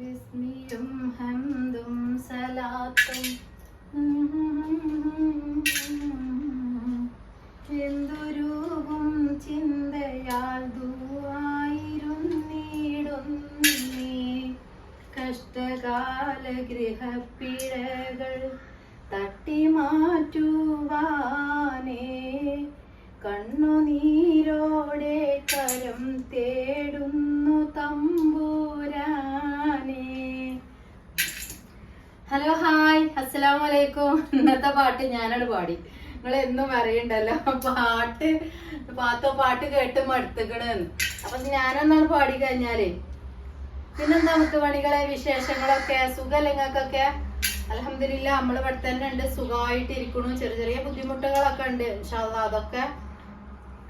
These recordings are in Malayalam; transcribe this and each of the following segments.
വിസ്മിയും ഹംദും സലാത്തും. ചിന്തയാൽ ദൂവായിരുന്നിടുന്നേ. കഷ്ടകാല ഗൃഹപ്പിഴകൾ തട്ടിമാറ്റുവാനേ. കണ്ണുനീരോടെ കരം തേടുന്നു തമ്പൂരാനേ ഹലോ ഹായ് അസ്സലാമു അലൈക്കും ഇന്നത്തെ പാട്ട് ഞാനാണ് പാടി. നിങ്ങൾ എന്നും അറിയണ്ടല്ലോ. പാട്ട് പാത്തോ പാട്ട് കേട്ട് മടുത്തുക്കണെന്ന് അപ്പൊ ഞാനൊന്നാണ് പാടി കഴിഞ്ഞാലേ. പിന്നെന്താ നമുക്ക് പണികളെ വിശേഷങ്ങളൊക്കെ സുഖലങ്ങൾക്കൊക്കെ അലഹമില്ല നമ്മൾ ഇവിടെ തന്നെ ഉണ്ട്. സുഖമായിട്ട് ഇരിക്കണു ചെറിയ ചെറിയ ബുദ്ധിമുട്ടുകളൊക്കെ ഉണ്ട്. അതൊക്കെ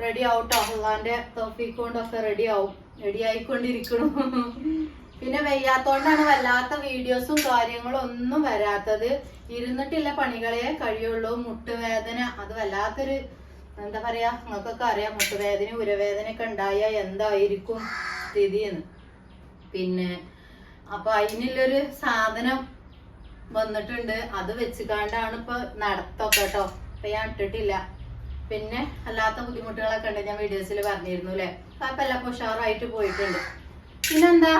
റെഡി ആവട്ടോ അള്ളാന്റെ തോഫിക്കൊണ്ടൊക്കെ റെഡി ആവും. റെഡി ആയിക്കൊണ്ടിരിക്കണു പിന്നെ വയ്യാത്തോണ്ടാണ് വല്ലാത്ത വീഡിയോസും കാര്യങ്ങളും ഒന്നും വരാത്തത്. ഇരുന്നിട്ടില്ല പണികളെ കഴിയുള്ളൂ. മുട്ടുവേദന അത് വല്ലാത്തൊരു എന്താ പറയാ നിങ്ങൾക്കൊക്കെ അറിയാം മുട്ടുവേദന ഉരവേദന ഒക്കെ ഉണ്ടായ എന്തായിരിക്കും സ്ഥിതിന്ന് പിന്നെ അപ്പൊ അതിനുള്ളൊരു സാധനം വന്നിട്ടുണ്ട്. അത് വെച്ചുകാണ്ടാണ് ഇപ്പൊ നടത്തൊക്കെ കേട്ടോ അപ്പൊ ഞാൻ ഇട്ടിട്ടില്ല. പിന്നെ അല്ലാത്ത ബുദ്ധിമുട്ടുകളൊക്കെ ഉണ്ട്. ഞാൻ വീഡിയോസിൽ പറഞ്ഞിരുന്നു അല്ലെ അപ്പൊ എല്ലാ ഉഷാറായിട്ട് പോയിട്ടുണ്ട്. പിന്നെന്താ?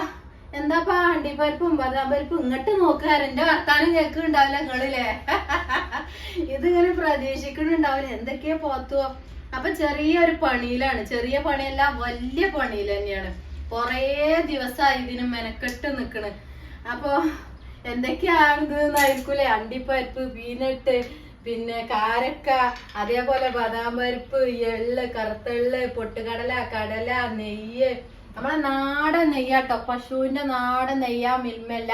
എന്താപ്പാ അണ്ടിപ്പരിപ്പും ബദാം പരിപ്പും ഇങ്ങോട്ട് നോക്കാറ് എന്റെ വർത്താനം കേൾക്കുന്നുണ്ടാവില്ല നിങ്ങളില്ലേ? ഇതിങ്ങനെ പ്രതീക്ഷിക്കുന്നുണ്ടാവില്ല. എന്തൊക്കെയാ പോത്തുവോ. അപ്പൊ ചെറിയൊരു പണിയിലാണ്. ചെറിയ പണിയല്ല വലിയ പണിയിൽ തന്നെയാണ്. കൊറേ ദിവസമായി ഇതിന് മെനക്കെട്ട് നിക്കണ്. അപ്പൊ എന്തൊക്കെയാണെന്നായിരിക്കൂലേ അണ്ടിപ്പരിപ്പ് പീനട്ട് പിന്നെ കാരക്ക അതേപോലെ ബദാം പരിപ്പ് എള്ള് കറുത്തെള്ള് പൊട്ടുകടല കടല നെയ്യ് നമ്മളെ നാടൻ നെയ്യാട്ടോ പശുവിന്റെ നാടൻ നെയ്യാ മിൽമല്ല.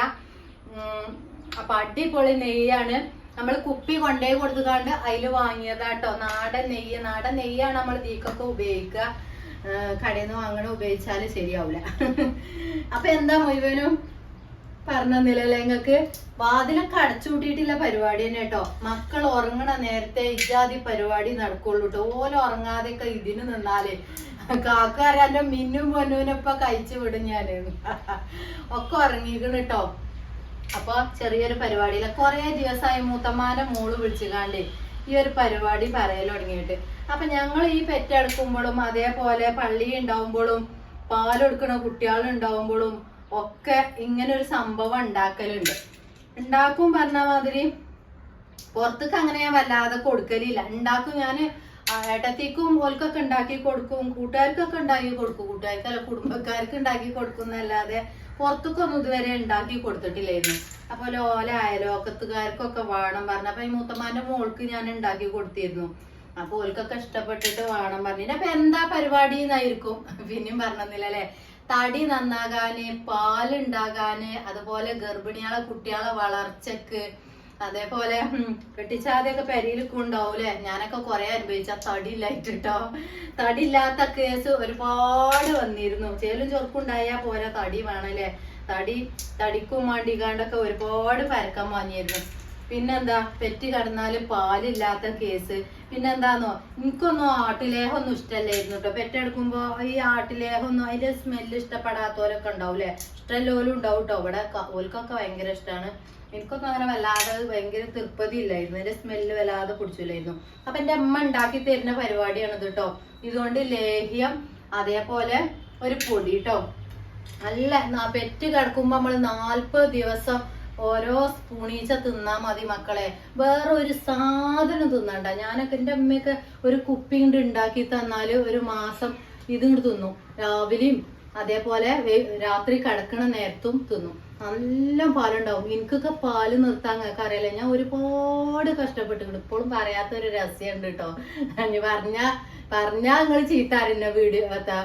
അപ്പൊ അടിപൊളി നെയ്യാണ്. നമ്മൾ കുപ്പി കൊണ്ടേ കൊടുത്തുകാണ്ട് അതിൽ വാങ്ങിയതാട്ടോ നാടൻ നെയ്യ് നാടൻ നെയ്യാണ് നമ്മൾ തീക്കൊക്കെ ഉപയോഗിക്കുക കടയിൽ നിന്ന് വാങ്ങണ ഉപയോഗിച്ചാൽ ശരിയാവൂല. അപ്പൊ എന്താ മുഴുവനും പറഞ്ഞില്ലല്ലേ നിങ്ങക്ക് വാതിലൊക്കെ അടച്ചുകൂട്ടിയിട്ടുള്ള പരിപാടി തന്നെ കേട്ടോ മക്കൾ ഉറങ്ങണ നേരത്തെ ഇജാതി പരിപാടി നടക്കുള്ളൂ കേട്ടോ ഓല ഉറങ്ങാതെയൊക്കെ ഇതിന് നിന്നാലേ കാക്കാരന്റെ മിന്നും പൊന്നൂനൊക്കെ കഴിച്ചു വിടും ഞാൻ. ഒക്കെ ഉറങ്ങിക്കണ് കേട്ടോ അപ്പൊ ചെറിയൊരു പരിപാടിയില്ല കൊറേ ദിവസമായി മൂത്തമാരെ മോൾ വിളിച്ചുകാണ്ട് ഈ ഒരു പരിപാടി പറയൽ തുടങ്ങിയിട്ട്. അപ്പൊ ഞങ്ങൾ ഈ പെറ്റെടുക്കുമ്പോഴും അതേപോലെ പള്ളി ഉണ്ടാവുമ്പോഴും പാലെടുക്കണ കുട്ടികളുണ്ടാവുമ്പോഴും ഒക്കെ ഇങ്ങനെ ഒരു സംഭവം ഉണ്ടാക്കലുണ്ട്. ഉണ്ടാക്കും പറഞ്ഞ മാതിരി പുറത്തേക്ക് അങ്ങനെ ഞാൻ വല്ലാതെ കൊടുക്കലില്ല. ഉണ്ടാക്കും ഞാൻ ഏട്ടത്തേക്കും ഓൽക്കൊക്കെ ഉണ്ടാക്കി കൊടുക്കും കൂട്ടുകാർക്കൊക്കെ ഉണ്ടാക്കി കൊടുക്കും. കൂട്ടുകാർക്കല്ല കുടുംബക്കാർക്ക് ഉണ്ടാക്കി കൊടുക്കും എന്നല്ലാതെ പുറത്തേക്കൊന്നും ഇതുവരെ ഉണ്ടാക്കി കൊടുത്തിട്ടില്ലായിരുന്നു. അപ്പൊ ഓല അയലോക്കത്തുകാർക്കൊക്കെ വേണം പറഞ്ഞു. അപ്പൊ ഈ മൂത്തമാന്റെ മോൾക്ക് ഞാൻ ഉണ്ടാക്കി കൊടുത്തിരുന്നു. അപ്പൊ ഓൽക്കൊക്കെ ഇഷ്ടപ്പെട്ടിട്ട് വേണം പറഞ്ഞു. അപ്പൊ എന്താ പരിപാടി എന്നായിരിക്കും? പിന്നെയും പറഞ്ഞില്ല അല്ലെ? തടി നന്നാകാന് പാലുണ്ടാകാന് അതുപോലെ ഗർഭിണികളെ കുട്ടികളെ വളർച്ചക്ക് അതേപോലെ ഉം, കെട്ടിച്ചാതെയൊക്കെ പെരയിലൊക്കെ ഉണ്ടാവൂലേ ഞാനൊക്കെ കുറെ അനുഭവിച്ച തടി ഇല്ലായിട്ടോ തടി ഇല്ലാത്ത കേസ് ഒരുപാട് വന്നിരുന്നു. ചേലും ചൊറുക്കുണ്ടായാ പോരാ തടി വേണല്ലേ? തടി തടിക്കും വേണ്ടിക്കാണ്ടൊക്കെ ഒരുപാട് പരക്കം വാങ്ങിയിരുന്നു. പിന്നെന്താ പെറ്റ് കടന്നാൽ പാലില്ലാത്ത കേസ്. പിന്നെന്താന്നോ എനിക്കൊന്നും ആട്ടിലേഹൊന്നും ഇഷ്ടല്ലായിരുന്നു കേട്ടോ പെറ്റെടുക്കുമ്പോ ഈ ആട്ടിലേഹൊന്നും അതിന്റെ സ്മെല്ല് ഇഷ്ടപ്പെടാത്തവരൊക്കെ ഉണ്ടാവൂലേ? ഇഷ്ടമല്ലോലും ഉണ്ടാവും കേട്ടോ ഇവിടെ ഓൽക്കൊക്കെ ഭയങ്കര ഇഷ്ടമാണ് എനിക്കൊന്നും അങ്ങനെ വല്ലാതെ ഭയങ്കര തൃപ്തി ഇല്ലായിരുന്നു. അതിന്റെ സ്മെല്ല് വല്ലാതെ കുടിച്ചില്ലായിരുന്നു അപ്പൊ എന്റെ അമ്മ ഉണ്ടാക്കി തരുന്ന പരിപാടിയാണ് കേട്ടോ ഇതുകൊണ്ട് ലേഹ്യം അതേപോലെ ഒരു പൊടി കേട്ടോ നല്ല പെറ്റ് കിടക്കുമ്പോ നമ്മൾ നാല്പത് ദിവസം ഓരോ സ്പൂണീച്ച തിന്നാ മതി മക്കളെ. വേറെ ഒരു സാധനം തിന്നണ്ട. ഞാനൊക്കെ എന്റെ അമ്മയൊക്കെ ഒരു കുപ്പി കൊണ്ട് ഉണ്ടാക്കി തന്നാൽ ഒരു മാസം ഇതിങ്ങോട്ട് തിന്നു. രാവിലെയും അതേപോലെ രാത്രി കിടക്കണ നേരത്തും തിന്നും. നല്ല പാലുണ്ടാവും. എനിക്കൊക്കെ പാൽ നിർത്താൻ അറിയില്ല ഞാൻ ഒരുപാട് കഷ്ടപ്പെട്ടിട്ടുണ്ട്. ഇപ്പോഴും പറയാത്ത പറയാത്തൊരു രഹസ്യമുണ്ട് കേട്ടോ പറഞ്ഞ പറഞ്ഞാ നിങ്ങൾ ചീത്താറിന്റെ വീഡിയോ എത്താ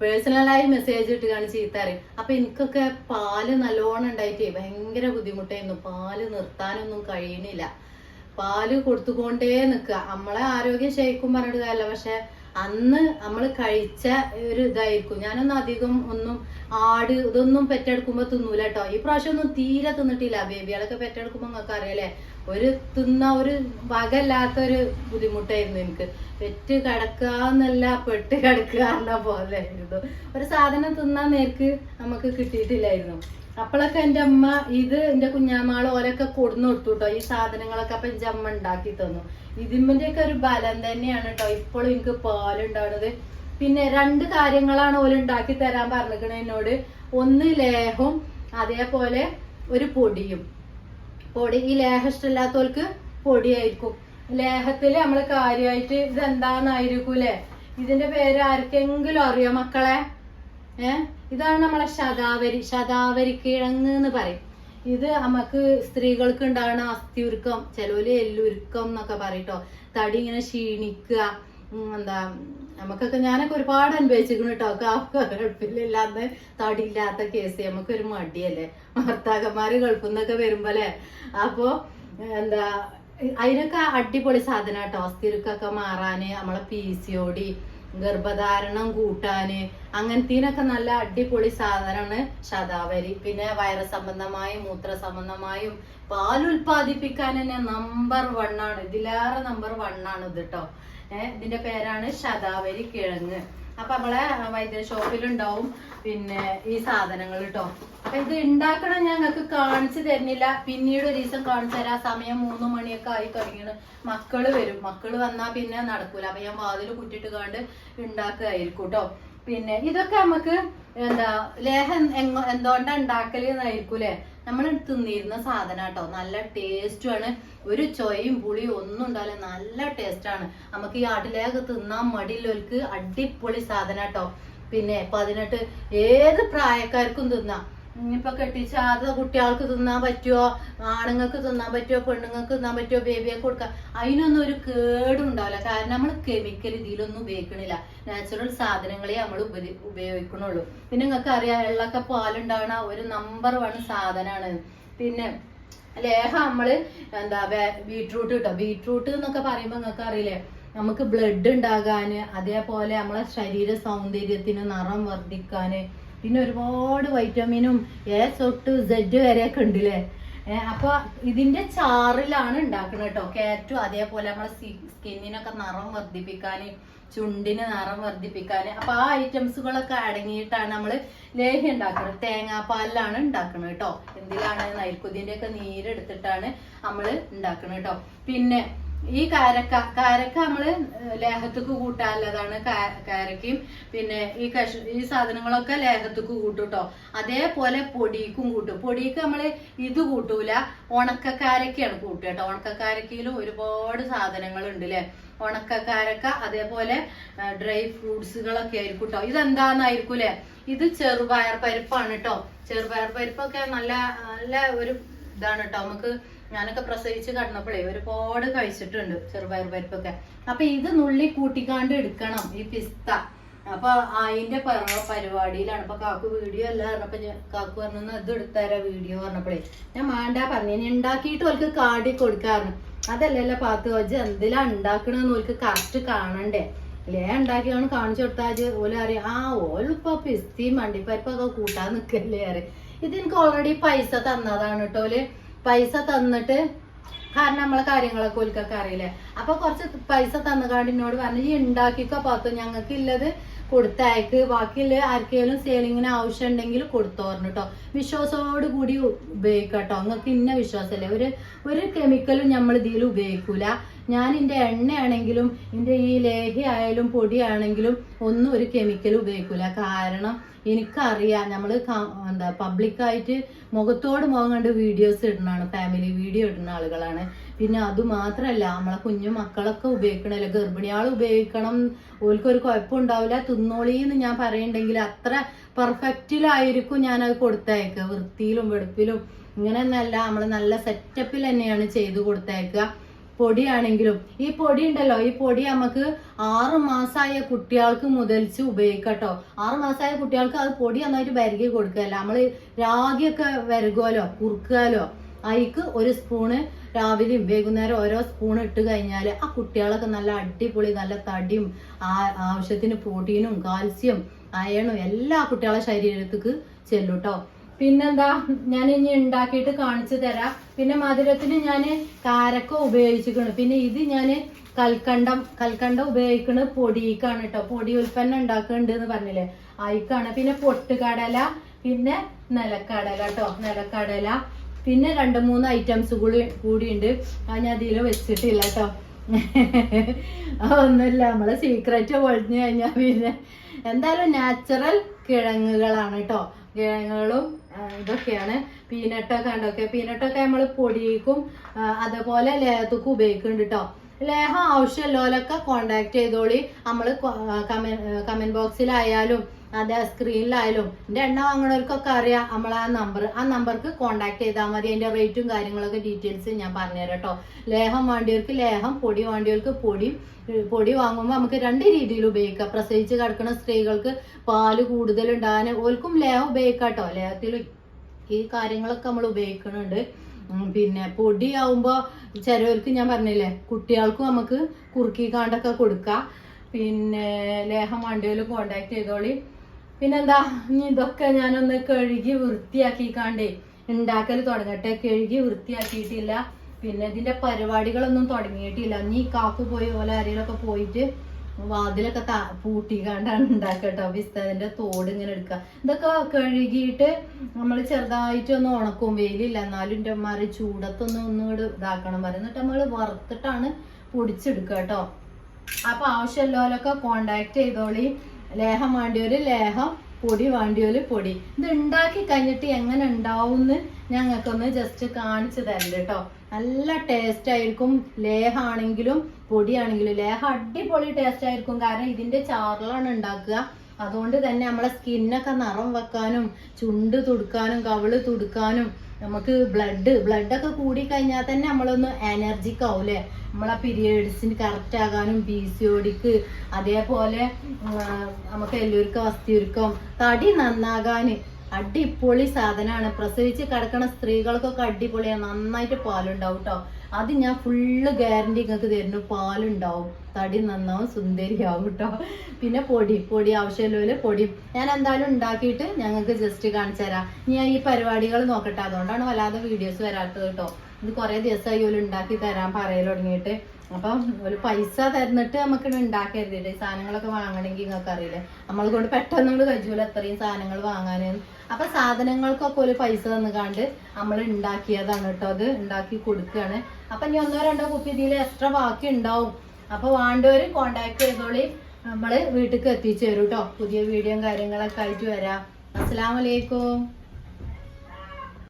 പേഴ്സണലായി മെസ്സേജ് ഇട്ട് ചീത്താറി. അപ്പൊ എനിക്കൊക്കെ പാൽ നല്ലോണം ഉണ്ടായിട്ടേ ഭയങ്കര ബുദ്ധിമുട്ടായിരുന്നു. പാൽ നിർത്താനൊന്നും കഴിയണില്ല. പാൽ കൊടുത്തുകൊണ്ടേ നിൽക്കുക നമ്മളെ ആരോഗ്യം ശരിക്കും പറഞ്ഞിട്ട് കാര്യമില്ല പക്ഷെ അന്ന് നമ്മൾ കഴിച്ച ഒരു ഇതായിരിക്കും. ഞാനൊന്നും അധികം ഒന്നും ആട് ഇതൊന്നും പെറ്റെടുക്കുമ്പോ തിന്നൂല കേട്ടോ ഈ പ്രാവശ്യം ഒന്നും തീരെ തിന്നിട്ടില്ല ബേബികളൊക്കെ പെറ്റെടുക്കുമ്പോ നിങ്ങൾക്ക് അറിയാലേ ഒരു തിന്ന ഒരു വകല്ലാത്ത ഒരു ബുദ്ധിമുട്ടായിരുന്നു എനിക്ക്. പെറ്റ് കിടക്കാന്നല്ല പെട്ട് കിടക്കുക എന്ന പോലെ ആയിരുന്നു. ഒരു സാധനം തിന്നാൻ നേർക്ക് നമുക്ക് കിട്ടിയിട്ടില്ലായിരുന്നു. അപ്പോഴൊക്കെ എന്റെ അമ്മ ഇത് എന്റെ കുഞ്ഞാമാൾ ഓലൊക്കെ കൊടുന്നു കൊടുത്തു കേട്ടോ ഈ സാധനങ്ങളൊക്കെ അപ്പൊ എന്റെ അമ്മ ഉണ്ടാക്കി തന്നു. ഇതിന്റെയൊക്കെ ഒരു ബലം തന്നെയാണ് കേട്ടോ ഇപ്പോഴും എനിക്ക് പാലുണ്ടാവുന്നത് പിന്നെ രണ്ട് കാര്യങ്ങളാണ് ഓൽ ഉണ്ടാക്കി തരാൻ പറഞ്ഞിരിക്കണ എന്നോട്. ഒന്ന് ലേഹവും അതേപോലെ ഒരു പൊടിയും. പൊടി ഈ ലേഹം ഇഷ്ടമില്ലാത്തവർക്ക് പൊടിയായിരിക്കും. ലേഹത്തിൽ നമ്മൾ കാര്യമായിട്ട് ഇതെന്താന്നായിരിക്കൂലേ? ഇതിന്റെ പേര് ആർക്കെങ്കിലും അറിയോ മക്കളെ? ഏ? ഇതാണ് നമ്മളെ ശതാവരി. ശതാവരി കിഴങ്ങ് എന്ന് പറയും. ഇത് നമുക്ക് സ്ത്രീകൾക്ക് ഉണ്ടാകുന്ന അസ്ഥിയുരുക്കം ചിലവര് എല്ലുരുക്കം എന്നൊക്കെ പറയട്ടോ. തടി ഇങ്ങനെ ക്ഷീണിക്കുക എന്താ നമുക്കൊക്കെ ഞാനൊക്കെ ഒരുപാട് അനുഭവിച്ചിരിക്കുന്നു കേട്ടോ ഗൾഫിലില്ലാത്ത തടി ഇല്ലാത്ത കേസ്. നമുക്ക് ഒരു മടിയല്ലേ? ഭർത്താക്കന്മാര് ഗൾഫിൽ നിന്നൊക്കെ വരുമ്പോലേ അപ്പോ എന്താ അതിനൊക്കെ അടിപൊളി സാധനം കേട്ടോ അസ്ഥിരുക്കൊക്കെ മാറാന് നമ്മളെ പി സി ഡി ഗർഭധാരണം കൂട്ടാന് അങ്ങനത്തേനൊക്കെ നല്ല അടിപൊളി സാധനമാണ് ശതാവരി. പിന്നെ വൈറസ് സംബന്ധമായും മൂത്ര സംബന്ധമായും പാൽ ഉൽപ്പാദിപ്പിക്കാൻ തന്നെ നമ്പർ വൺ ആണ്. ഇതിലേറെ നമ്പർ ആണ് ഇത് കേട്ടോ ഏഹ് ഇതിന്റെ പേരാണ് ശതാവരി കിഴങ്ങ്. അപ്പൊ നമ്മളെ വൈദ്യ ഷോപ്പിലുണ്ടാവും. പിന്നെ ഈ സാധനങ്ങൾ കേട്ടോ അപ്പൊ ഇത് ഉണ്ടാക്കണം ഞങ്ങൾക്ക് കാണിച്ചു തരുന്നില്ല. പിന്നീട് ഒരു ദിവസം കാണിച്ചു തരാം. സമയം മൂന്ന് മണിയൊക്കെ ആയി തുടങ്ങിയാണ് മക്കൾ വരും. മക്കൾ വന്നാ പിന്നെ നടക്കൂല. അപ്പൊ ഞാൻ വാതിൽ കുറ്റിട്ട് കാണ്ട് ഉണ്ടാക്കുകയായിരിക്കും കേട്ടോ പിന്നെ ഇതൊക്കെ നമുക്ക് എന്താ ലേഹം എന്തുകൊണ്ടാ ഉണ്ടാക്കൽ എന്നായിരിക്കൂലേ നമ്മൾ തിന്നിരുന്ന സാധനം കേട്ടോ നല്ല ടേസ്റ്റും ആണ് ഒരു ചൊയും പുളിയും ഒന്നും ഉണ്ടാവില്ല. നല്ല ടേസ്റ്റ് ആണ് നമുക്ക് ഈ ആട്ടിലേക്ക് തിന്നാൻ മടിയുള്ളവർക്ക് അടിപൊളി സാധനം കേട്ടോ പിന്നെ പതിനെട്ട് ഏത് പ്രായക്കാർക്കും തിന്നാം. ഇനിയിപ്പൊ അത് കുട്ടികൾക്ക് തിന്നാൻ പറ്റുമോ ആണുങ്ങൾക്ക് തിന്നാൻ പറ്റുമോ പെണ്ണുങ്ങൾക്ക് തിന്നാൻ പറ്റുമോ ബേബിയെ കൊടുക്കാം അതിനൊന്നും ഒരു കേടും ഉണ്ടാവില്ല. കാരണം നമ്മൾ കെമിക്കൽ ഇതിലൊന്നും ഉപയോഗിക്കണില്ല. നാച്ചുറൽ സാധനങ്ങളെ നമ്മൾ ഉപയോഗിക്കണുള്ളൂ. പിന്നെ നിങ്ങൾക്ക് അറിയാം വെള്ളമൊക്കെ പാലുണ്ടാവണ ഒരു നമ്പർ വൺ സാധനമാണ് പിന്നെ ലേഹ നമ്മൾ എന്താ ബീട്രൂട്ട് കിട്ടും. ബീട്രൂട്ട് എന്നൊക്കെ പറയുമ്പോ നിങ്ങൾക്ക് അറിയില്ലേ നമുക്ക് ബ്ലഡ് ഉണ്ടാകാന് അതേപോലെ നമ്മളെ ശരീര സൗന്ദര്യത്തിന് നിറം വർദ്ധിക്കാന് പിന്നെ ഒരുപാട് വൈറ്റമിനും എ തൊട്ട് സെഡ് വരെയൊക്കെ ഉണ്ടല്ലേ? അപ്പൊ ഇതിന്റെ ചാറിലാണ് ഉണ്ടാക്കുന്നത് കേട്ടോ. കാറ്റും അതേപോലെ നമ്മളെ സ്കിന്നിനൊക്കെ നിറം വർദ്ധിപ്പിക്കാന് ചുണ്ടിന് നിറം വർദ്ധിപ്പിക്കാന്. അപ്പൊ ആ ഐറ്റംസുകളൊക്കെ അടങ്ങിയിട്ടാണ് നമ്മൾ ലേഹ്യം ഉണ്ടാക്കുന്നത് തേങ്ങാപ്പാലിലാണ് ഉണ്ടാക്കുന്നത് കേട്ടോ. എന്തിലാണ്? നൈൽക്കുതിന്റെ ഒക്കെ നീരെടുത്തിട്ടാണ് നമ്മൾ ഉണ്ടാക്കുന്നത് കേട്ടോ. പിന്നെ ഈ കാരക്ക കാരക്ക നമ്മൾ ലേഹത്തേക്ക് കൂട്ടാനുള്ളതാണ് കാരക്കയും. പിന്നെ ഈ കഷ ഈ സാധനങ്ങളൊക്കെ ലേഹത്തേക്ക് കൂട്ടും കേട്ടോ അതേപോലെ പൊടിക്കും കൂട്ടും. പൊടിക്ക് നമ്മൾ ഇത് കൂട്ടൂല. ഉണക്കക്കാരക്കയാണ് കൂട്ടുക കേട്ടോ. ഉണക്കക്കാരക്കയിലും ഒരുപാട് സാധനങ്ങൾ ഉണ്ട് അല്ലെ ഉണക്കക്കാരക്ക അതേപോലെ ഡ്രൈ ഫ്രൂട്ട്സുകളൊക്കെ ആയിരിക്കും കേട്ടോ. ഇതെന്താന്നായിരിക്കും അല്ലെ ഇത് ചെറുപയർ പരിപ്പാണ് കേട്ടോ. ചെറുപയർ പരിപ്പൊക്കെ നല്ല നല്ല ഒരു ഇതാണ് കേട്ടോ. നമുക്ക് ഞാനൊക്കെ പ്രസവിച്ച് കടന്നപ്പോഴേ ഒരുപാട് കഴിച്ചിട്ടുണ്ട് ചെറുപയർ പരിപ്പൊക്കെ. അപ്പൊ ഇത് നുള്ളി കൂട്ടിക്കാണ്ട് എടുക്കണം ഈ പിസ്ത. അപ്പൊ അതിന്റെ പരിപാടിയിലാണ്. അപ്പൊ കാക്കു വീഡിയോ അല്ല പറഞ്ഞപ്പോ കാക്കു പറഞ്ഞു ഇത് എടുത്തരാ വീഡിയോ പറഞ്ഞപ്പോഴേ ഞാൻ വേണ്ട പറഞ്ഞു ഇനി ഉണ്ടാക്കിയിട്ട് ഓൾക്ക് കാടി കൊടുക്കാറുണ്ട് അതല്ലല്ല പാത്ത് വെച്ച് എന്തിലാ ഉണ്ടാക്കണെന്ന് ഓൾക്ക് കറക്റ്റ് കാണണ്ടേ. ലേ ഉണ്ടാക്കിയാണ് കാണിച്ചു കൊടുത്താൽ ഓല അറിയാം ആ ഓലിപ്പോ പിസ്തി മണ്ടിപ്പരിപ്പൊക്കെ കൂട്ടാൻ നിക്കല്ലേ അറിയാം ഇത് എനിക്ക് ഓൾറെഡി പൈസ തന്നതാണ് കേട്ടോ ഓൽ. പൈസ തന്നിട്ട് കാരണം നമ്മളെ കാര്യങ്ങളൊക്കെ ഓൽക്കൊക്കെ അറിയില്ലേ? അപ്പൊ കുറച്ച് പൈസ തന്നുകാണ്ട് എന്നോട് പറഞ്ഞു ഈ ഉണ്ടാക്കിക്കോ പാത്തോ ഞങ്ങൾക്ക് ഇല്ലത് കൊടുത്തയക്ക്. ബാക്കിയുള്ള ആർക്കെങ്കിലും സെയിലിങ്ങിന് ആവശ്യം ഉണ്ടെങ്കിൽ കൊടുത്തു പറഞ്ഞു കേട്ടോ വിശ്വാസത്തോട് കൂടി ഉപയോഗിക്കാം കേട്ടോ നിങ്ങൾക്ക് ഇന്ന വിശ്വാസമല്ലേ ഒരു ഒരു കെമിക്കലും നമ്മൾ ഇതിൽ ഉപയോഗിക്കൂല. ഞാൻ എന്റെ എണ്ണയാണെങ്കിലും എന്റെ ഈ ലേഹി ആയാലും പൊടിയാണെങ്കിലും ഒന്നും ഒരു കെമിക്കൽ ഉപയോഗിക്കൂല. കാരണം എനിക്കറിയാം നമ്മൾ എന്താ പബ്ലിക്കായിട്ട് മുഖത്തോട് മുഖം കണ്ട് വീഡിയോസ് ഇടുന്നതാണ് ഫാമിലി വീഡിയോ ഇടുന്ന ആളുകളാണ്. പിന്നെ അത് മാത്രല്ല നമ്മളെ കുഞ്ഞു മക്കളൊക്കെ ഉപയോഗിക്കണല്ലോ? ഗർഭിണിയാൾ ഉപയോഗിക്കണം. ഓൽക്കൊരു കുഴപ്പമുണ്ടാവില്ല. തിന്നോളീന്ന് ഞാൻ പറയണ്ടെങ്കിൽ അത്ര പെർഫെക്റ്റിലായിരിക്കും ഞാൻ അത് കൊടുത്തയക്കുക വൃത്തിയിലും വെടുപ്പിലും ഇങ്ങനെ ഒന്നല്ല നമ്മൾ നല്ല സെറ്റപ്പിൽ തന്നെയാണ് ചെയ്ത് കൊടുത്തയക്കുക പൊടിയാണെങ്കിലും ഈ പൊടി ഉണ്ടല്ലോ ഈ പൊടി നമുക്ക് ആറ് മാസമായ കുട്ടികൾക്ക് മുതൽച്ച് ഉപയോഗിക്കട്ടോ. ആറ് മാസമായ കുട്ടികൾക്ക് അത് പൊടി നന്നായിട്ട് വരകി കൊടുക്കല്ല? നമ്മൾ രാഗിയൊക്കെ വരകുമല്ലോ കുറുക്കാലോ അതിക്ക് ഒരു സ്പൂണ് രാവിലെയും വൈകുന്നേരം ഓരോ സ്പൂൺ ഇട്ട് കഴിഞ്ഞാൽ ആ കുട്ടികളൊക്കെ നല്ല അടിപൊളി നല്ല തടിയും ആ- ആവശ്യത്തിന് പ്രോട്ടീനും കാൽസ്യം അയണും എല്ലാ കുട്ടികളെ ശരീരത്തേക്ക് ചെല്ലും കേട്ടോ പിന്നെന്താ ഞാൻ ഇനി ഉണ്ടാക്കിയിട്ട് കാണിച്ചു തരാം. പിന്നെ മധുരത്തിന് ഞാൻ കാരക്ക ഉപയോഗിച്ചിരിക്കണം പിന്നെ ഇത് ഞാൻ കൽക്കണ്ടം കൽക്കണ്ടം ഉപയോഗിക്കണ പൊടിക്കാണ് കേട്ടോ. പൊടി ഉൽപ്പന്നം ഉണ്ടാക്കുന്നുണ്ട് എന്ന് പറഞ്ഞില്ലേ? അയക്കാണ്. പിന്നെ പൊട്ടുകടല പിന്നെ നിലക്കടല കേട്ടോ. നിലക്കടല പിന്നെ രണ്ട് മൂന്ന് ഐറ്റംസ് കൂടി കൂടിയുണ്ട്. അത് ഞാൻ ഇതിൽ വെച്ചിട്ടില്ല കേട്ടോ ഒന്നുമില്ല. നമ്മളെ സീക്രറ്റ് പൊളിഞ്ഞു കഴിഞ്ഞാൽ പിന്നെ എന്തായാലും നാച്ചുറൽ കിഴങ്ങുകളാണ് കേട്ടോ കിഴങ്ങുകളും ആ, ഇതൊക്കെയാണ്. പീനട്ടൊക്കെ ഉണ്ടൊക്കെ പീനട്ടൊക്കെ നമ്മൾ പൊടിക്കും. ആ, അതേപോലെ ലേഹത്തൊക്കെ ഉപയോഗിക്കുന്നുണ്ട് കേട്ടോ ലേഹം ആവശ്യമുള്ളവരൊക്കെ കോണ്ടാക്ട് ചെയ്തോളി. നമ്മൾ കമന്റ് ബോക്സിലായാലും അതെ സ്ക്രീനിലായാലും എന്റെ എണ്ണ വാങ്ങണവർക്കൊക്കെ അറിയാം. നമ്മൾ ആ നമ്പർ ആ നമ്പർക്ക് കോണ്ടാക്ട് ചെയ്താൽ മതി. അതിന്റെ റേറ്റും കാര്യങ്ങളൊക്കെ ഡീറ്റെയിൽസ് ഞാൻ പറഞ്ഞുതരാം കേട്ടോ. ലേഹം വേണ്ടിയവർക്ക് ലേഹം പൊടി വേണ്ടിയവർക്ക് പൊടി പൊടി വാങ്ങുമ്പോൾ നമുക്ക് രണ്ട് രീതിയിൽ ഉപയോഗിക്കാം. പ്രസവിച്ച് കിടക്കുന്ന സ്ത്രീകൾക്ക് പാൽ കൂടുതൽ ഉണ്ടാകാൻ ഓൽക്കും ലേഹം ഉപയോഗിക്കാം കേട്ടോ. ലേഹത്തിൽ ഈ കാര്യങ്ങളൊക്കെ നമ്മൾ ഉപയോഗിക്കുന്നുണ്ട് പിന്നെ പൊടിയാവുമ്പോൾ ചിലവർക്ക് ഞാൻ പറഞ്ഞില്ലേ കുട്ടികൾക്കും നമുക്ക് കുറുക്കി കാണ്ടൊക്കെ കൊടുക്കാം. പിന്നെ ലേഹം വണ്ടിയിൽ കോണ്ടാക്ട് ചെയ്തോളി. പിന്നെന്താ ഇനി ഇതൊക്കെ ഞാനൊന്ന് കഴുകി വൃത്തിയാക്കി വൃത്തിയാക്കിക്കാണ്ടേ ഉണ്ടാക്കൽ തുടങ്ങട്ടെ. കഴുകി വൃത്തിയാക്കിയിട്ടില്ല. പിന്നെ ഇതിന്റെ പരിപാടികളൊന്നും തുടങ്ങിയിട്ടില്ല. നീ കാക്കു പോയി പോലെ ആരെങ്കിലൊക്കെ പോയിട്ട് വാതിലൊക്കെ ത പൂട്ടിക്കാണ്ടാണ് ഉണ്ടാക്കട്ടോ പിസ്തതിന്റെ തോട് ഇങ്ങനെ എടുക്കുക ഇതൊക്കെ കഴുകിയിട്ട് നമ്മൾ ചെറുതായിട്ട് ഒന്ന് ഉണക്കും. വെയിലില്ല. എന്നാലും എന്റെ ചൂടത്തൊന്നും ചൂടത്തൊന്ന് ഒന്നുകൂടെ ഇതാക്കണം പറയും. എന്നിട്ട് നമ്മൾ വറുത്തിട്ടാണ് പൊടിച്ചെടുക്കുക കേട്ടോ അപ്പൊ ആവശ്യമുള്ളവരൊക്കെ കോണ്ടാക്ട് ചെയ്തോളി. ലേഹം വേണ്ടിയൊരു ലേഹം പൊടി വേണ്ടിയൊരു പൊടി. ഇത് ഉണ്ടാക്കി കഴിഞ്ഞിട്ട് എങ്ങനെ ഉണ്ടാവുമെന്ന് ഞങ്ങൾക്കൊന്ന് ജസ്റ്റ് കാണിച്ചു തരണ്ട കേട്ടോ നല്ല ടേസ്റ്റ് ആയിരിക്കും ലേഹാണെങ്കിലും പൊടിയാണെങ്കിലും. ലേഹ അടിപൊളി ടേസ്റ്റ് ആയിരിക്കും. കാരണം ഇതിന്റെ ചാറിലാണ് ഉണ്ടാക്കുക. അതുകൊണ്ട് തന്നെ നമ്മളെ സ്കിന്നൊക്കെ നിറം വെക്കാനും ചുണ്ട് തുടുക്കാനും കവിൾ തുടുക്കാനും നമുക്ക് ബ്ലഡ് ബ്ലഡ് ഒക്കെ കൂടി കഴിഞ്ഞാൽ തന്നെ നമ്മളൊന്ന് എനർജിക്ക് ആവൂലേ നമ്മളെ പീരിയഡ്സിന് കറക്റ്റ് ആകാനും ബി സി ഒടിക്ക് അതേപോലെ നമുക്ക് എല്ലൂർക്കം അസ്ഥിയുരുക്കം. തടി നന്നാകാൻ അടിപൊളി സാധനമാണ് പ്രസവിച്ച് കിടക്കണ സ്ത്രീകൾക്കൊക്കെ അടിപൊളിയാണ്. നന്നായിട്ട് പാലുണ്ടാവും കേട്ടോ അത് ഞാൻ ഫുള്ള് ഗ്യാരണ്ടി നിങ്ങൾക്ക് തരുന്നു. പാലുണ്ടാവും. തടി നന്നാവും. സുന്ദരിയാവും കേട്ടോ പിന്നെ പൊടി. പൊടി ആവശ്യമില്ല പൊടി. ഞാൻ എന്തായാലും ഉണ്ടാക്കിയിട്ട് ഞങ്ങൾക്ക് ജസ്റ്റ് കാണിച്ചു തരാം. ഞാൻ ഈ പരിപാടികൾ നോക്കട്ടെ. അതുകൊണ്ടാണ് വല്ലാതെ വീഡിയോസ് വരാത്തത് കേട്ടോ ഇത് കുറേ ദിവസമായി ഒരു ഉണ്ടാക്കി തരാൻ പറയൽ തുടങ്ങിയിട്ട്. അപ്പം ഒരു പൈസ തരുന്നിട്ട് നമുക്ക് ഉണ്ടാക്കരുത് ഈ സാധനങ്ങളൊക്കെ വാങ്ങണമെങ്കിൽ നിങ്ങൾക്ക് അറിയില്ലേ? നമ്മൾ കൊണ്ട് പെട്ടെന്ന് നമ്മൾ കഴിച്ചൂല അത്രയും സാധനങ്ങൾ വാങ്ങാനും. അപ്പൊ സാധനങ്ങൾക്കൊക്കെ ഒരു പൈസ തന്നുകാണ്ട് നമ്മൾ ഉണ്ടാക്കിയതാണ് കേട്ടോ അത് ഉണ്ടാക്കി കൊടുക്കുകയാണ് അപ്പൊ ഇനി ഒന്നോ രണ്ടോ കുപ്പി ഇതിൽ എക്സ്ട്രാ ബാക്കി ഉണ്ടാവും. അപ്പൊ വേണ്ടവര് കോണ്ടാക്ട് ചെയ്തോളി. നമ്മൾ വീട്ടിലേക്ക് എത്തിച്ചു തരും കേട്ടോ പുതിയ വീഡിയോയും കാര്യങ്ങളൊക്കെ ആയിട്ട് വരാം. അസ്സലാമലൈക്കും